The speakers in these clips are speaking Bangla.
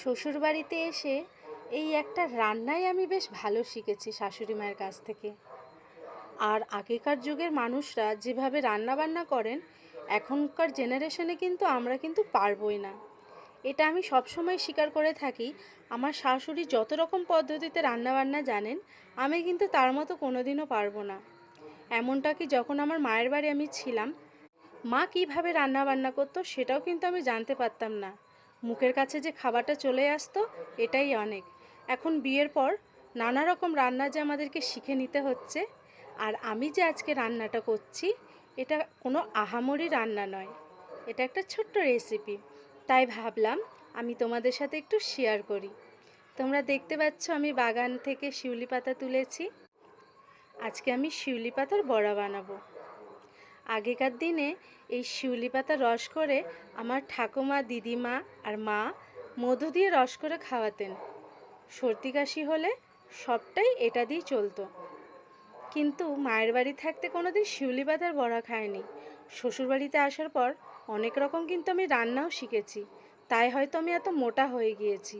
শ্বশুরবাড়িতে এসে এই একটা রান্নাই আমি বেশ ভালো শিখেছি শাশুড়ি মায়ের কাছ থেকে। আর আগেকার যুগের মানুষরা যেভাবে রান্না বান্না করেন, এখনকার জেনারেশনে কিন্তু আমরা কিন্তু পারবই না। এটা আমি সবসময় স্বীকার করে থাকি, আমার শাশুড়ি যত রকম পদ্ধতিতে রান্নাবান্না জানেন, আমি কিন্তু তার মতো কোনোদিনও পারব না। এমনটা কি যখন আমার মায়ের বাড়ি আমি ছিলাম, মা কীভাবে রান্না বান্না করতো সেটাও কিন্তু আমি জানতে পারতাম না। মুখের কাছে যে খাবারটা চলে আসতো, এটাই অনেক। এখন বিয়ের পর নানা রকম রান্না যে আমাদেরকে শিখে নিতে হচ্ছে, আর আমি যে আজকে রান্নাটা করছি, এটা কোনো আহামরি রান্না নয়। এটা একটা ছোট্ট রেসিপি তাই ভাবলাম আমি তোমাদের সাথে একটু শেয়ার করি। তোমরা দেখতে পাচ্ছ আমি বাগান থেকে শিউলি পাতা তুলেছি। আজকে আমি শিউলি পাতার বড়া বানাবো। আগেকার দিনে এই শিউলি পাতা রস করে আমার ঠাকুমা, দিদিমা আর মা মধু দিয়ে রস করে খাওয়াতেন। সর্দি কাশি হলে সবটাই এটা দিয়েই চলতো। কিন্তু মায়ের বাড়ি থাকতে কোনোদিন শিউলি পাতার বড়া খায়নি শ্বশুরবাড়িতে আসার পর অনেক রকম কিন্তু আমি রান্নাও শিখেছি। তাই হয়তো আমি এত মোটা হয়ে গিয়েছি।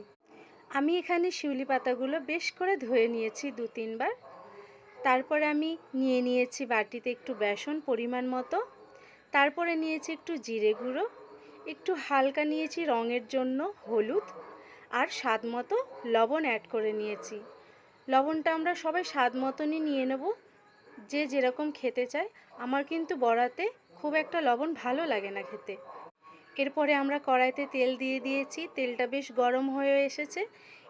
আমি এখানে শিউলি পাতাগুলো বেশ করে ধুয়ে নিয়েছি দু তিনবার তারপরে আমি নিয়ে নিয়েছি বাটিতে একটু বেসন পরিমাণ মতো। তারপরে নিয়েছি একটু জিরে গুঁড়ো, একটু হালকা নিয়েছি রঙের জন্য হলুদ আর স্বাদ মতো লবণ অ্যাড করে নিয়েছি। লবণটা আমরা সবাই স্বাদ মতনই নিয়ে নেব। যে যেরকম খেতে চায়। আমার কিন্তু বড়াতে খুব একটা লবণ ভালো লাগে না খেতে। এরপরে আমরা কড়াইতে তেল দিয়ে দিয়েছি। তেলটা বেশ গরম হয়ে এসেছে।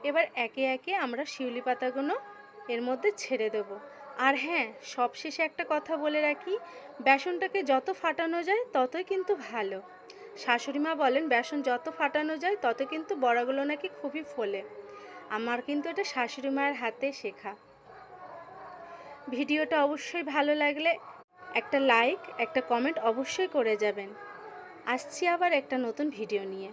এবার একে একে আমরা শিউলি পাতাগুলো এর মধ্যে ছেড়ে দেব। আর হ্যাঁ সবশেষে একটা কথা বলে রাখি, বেসনটাকে যত ফাটানো যায় ততই কিন্তু ভালো। শাশুড়ি মা বলেন, বেসন যত ফাটানো যায় তত কিন্তু বড়াগুলো নাকি খুবই ফোলে। আমার কিন্তু এটা শাশুড়ি মায়ের হাতে শেখা। ভিডিওটা অবশ্যই ভালো লাগলে একটা লাইক, একটা কমেন্ট অবশ্যই করে যাবেন। আসছি আবার একটা নতুন ভিডিও নিয়ে।